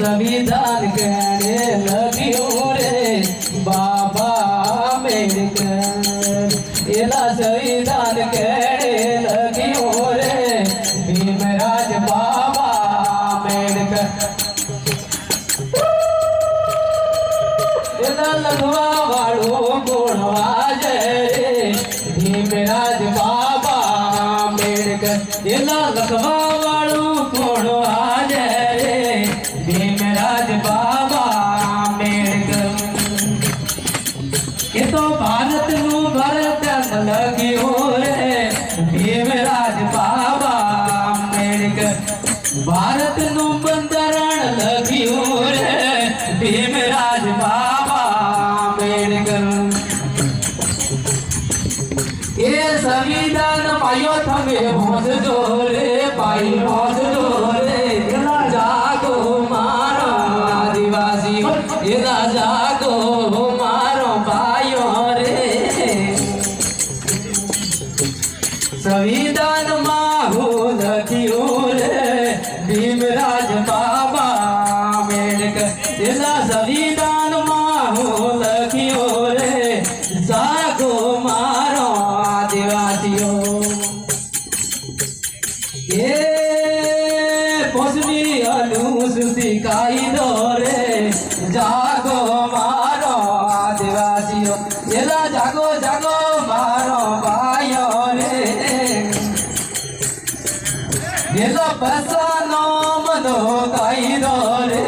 संविधान कहने लगियो रे बाबा अमेरिकन एला संविधान कहने लगियो रे भीमराज बाबा अमेरिकन एला लगवा वालों गुणवा जय रे भीमराज बाबा એ તો ભારતનું ભરત લગ્યું રે. ભીમરાજ બાબા મેળગ ભારતનું બંધારણ લગ્યું રે. ભીમરાજ બાબા संविधान पाइयो थमे भोज जोरे पाई भोज जोरे। जागो मारो आदिवासी। इना जागो मारो पाइयो रे। संविधान माहू नथियो रे। भीमराज बाबा मेडक इना संविधान माहू એ પોસમી અનુસૂચિ કાયદો રે, જાગો મારો આદિવાસીઓ. એલા જાગો જાગો મારો ભાઈઓ રે. એલો પસાનો મનો કાયદો રે.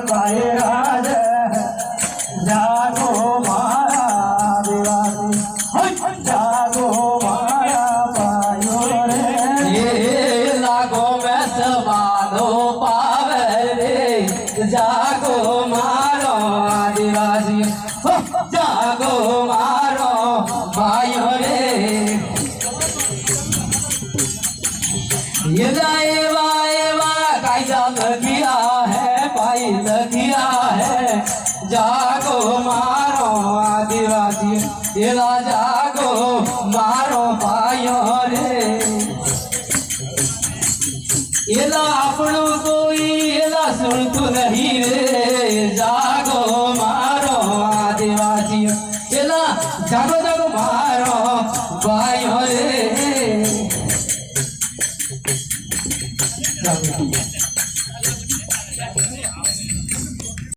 पाए राज जागो जागो माया पायो रे। ये लागो में समाधो पावे रे। जागो मारो आदिवासी। जागो मारो भाइयों रे। ये આદિવાસી એલા જાગો મારો ભાઈઓ રે. એલા આપણું કોઈ એલા સુણતું નહીં રે. જા